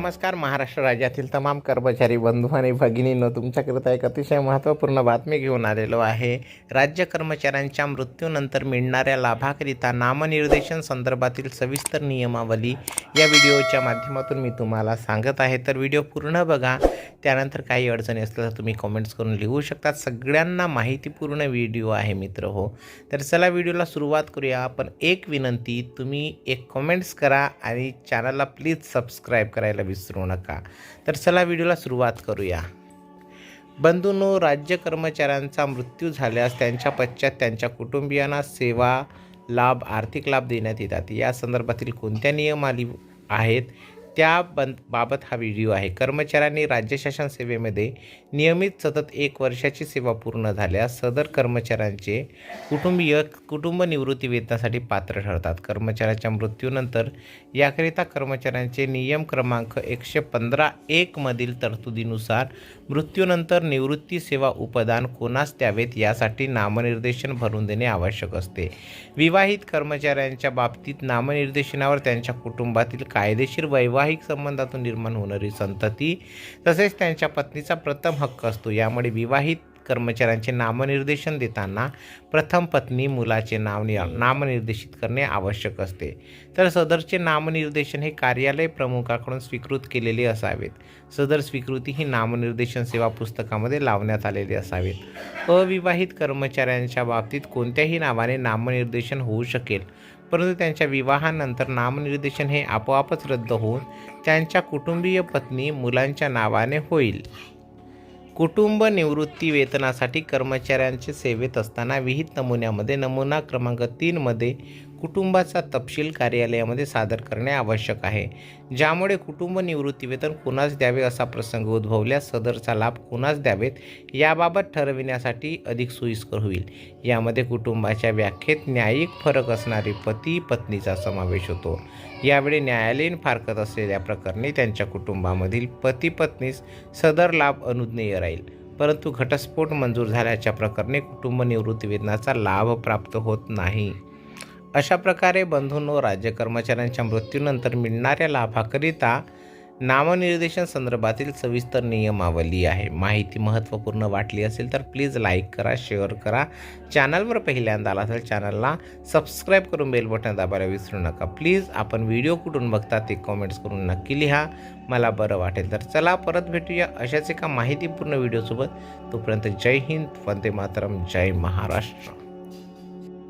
नमस्कार महाराष्ट्र राज्यातील तमाम कर्मचारी बंधू आणि भगिनींनो तुमच्याकरिता एक अतिशय महत्त्वपूर्ण बातमी घेऊन आलेलो आहे. राज्य कर्मचाऱ्यांच्या मृत्यूनंतर मिळणाऱ्या लाभाकरिता नामनिर्देशन संदर्भातील सविस्तर नियमावली या व्हिडिओच्या माध्यमातून मी तुम्हाला सांगत आहे. तर व्हिडिओ पूर्ण बघा त्यानंतर काही अडचणी असल्या तर तुम्ही कमेंट्स करून लिहू शकता. सगळ्यांना माहितीपूर्ण व्हिडिओ आहे मित्र हो. तर चला व्हिडिओला सुरुवात करूया. आपण एक विनंती तुम्ही एक कमेंट्स करा आणि चॅनलला प्लीज सबस्क्राईब करायला विसरू नका. तर चला व्हिडिओला सुरुवात करूया. बंधूंनो राज्य कर्मचाऱ्यांचा मृत्यू झाल्यास त्यांच्या पश्चात त्यांच्या कुटुंबियांना सेवा लाभ आर्थिक लाभ देण्यात येतात. या संदर्भातील कोणत्या नियमाली आहेत? त्या बन बाबत हा व्हिडिओ आहे. कर्मचाऱ्यांनी राज्य शासन सेवेमध्ये नियमित सतत एक वर्षाची सेवा पूर्ण झाल्यास सदर कर्मचाऱ्यांचे कुटुंबीय कुटुंब निवृत्ती वेतनासाठी पात्र ठरतात. कर्मचाऱ्याच्या मृत्यूनंतर याकरिता कर्मचाऱ्यांचे नियम क्रमांक एकशे पंधरा एकमधील तरतुदीनुसार मृत्यूनंतर निवृत्ती सेवा उपदान कोणास द्यावेत यासाठी नामनिर्देशन भरून देणे आवश्यक असते. विवाहित कर्मचाऱ्यांच्या बाबतीत नामनिर्देशनावर त्यांच्या कुटुंबातील कायदेशीर वैवाहिक संबंधातून निर्माण होणारी संतती तसेच त्यांच्या पत्नीचा प्रथम हक्क असतो. यामुळे विवाहित कर्मचाऱ्यांचे नामनिर्देशन देताना प्रथम पत्नी मुलाचे नाव नामनिर्देशित करणे आवश्यक असते. तर सदरचे नामनिर्देशन हे कार्यालय प्रमुखाकडून स्वीकृत केलेले असावेत. सदर स्वीकृती ही नामनिर्देशन सेवा पुस्तकामध्ये लावण्यात आलेली असावेत. अविवाहित कर्मचाऱ्यांच्या बाबतीत कोणत्याही नावाने नामनिर्देशन होऊ शकेल. परंतु त्यांच्या विवाहानंतर नामनिर्देशन हे आपोआपच रद्द होऊन त्यांच्या कुटुंबीय पत्नी मुलांच्या नावाने होईल. कुटुंब निवृत्ती वेतनासाठी कर्मचाऱ्यांचे सेवेत असताना विहित नमुन्यामध्ये नमुना क्रमांक तीनमध्ये कुटुंबाचा तपशील कार्यालयामध्ये सादर करणे आवश्यक आहे. ज्यामुळे कुटुंब निवृत्तीवेतन कुणास द्यावे असा प्रसंग उद्भवल्यास सदरचा लाभ कुणास द्यावेत याबाबत ठरविण्यासाठी अधिक सोयीस्कर होईल. यामध्ये कुटुंबाच्या व्याख्येत न्यायिक फरक असणारे पती पत्नीचा समावेश होतो. यावेळी न्यायालयीन फारकत असलेल्या प्रकरणी त्यांच्या कुटुंबामधील पती पत्नीस सदर लाभ अनुज्ञेय राहील. परंतु घटस्फोट मंजूर झाल्याच्या प्रकरणी कुटुंब निवृत्तीवेतनाचा लाभ प्राप्त होत नाही. अशा प्रकारे बंधूंनो राज्य कर्मचाऱ्यांच्या मृत्यूनंतर मिळणाऱ्या लाभाकरिता नामनिर्देशन संदर्भातील सविस्तर नियमावली आहे. माहिती महत्त्वपूर्ण वाटली असेल तर प्लीज लाईक करा शेअर करा. चॅनलवर पहिल्यांदा आला असेल चॅनलला सबस्क्राईब करून बेल बटन दाबायला विसरू नका. प्लीज आपण व्हिडिओ कुठून बघता ते कमेंट्स करून नक्की लिहा. मला बरं वाटेल तर चला परत भेटूया अशाच एका माहितीपूर्ण व्हिडिओसोबत. तोपर्यंत जय हिंद वंदे मातरम जय महाराष्ट्र.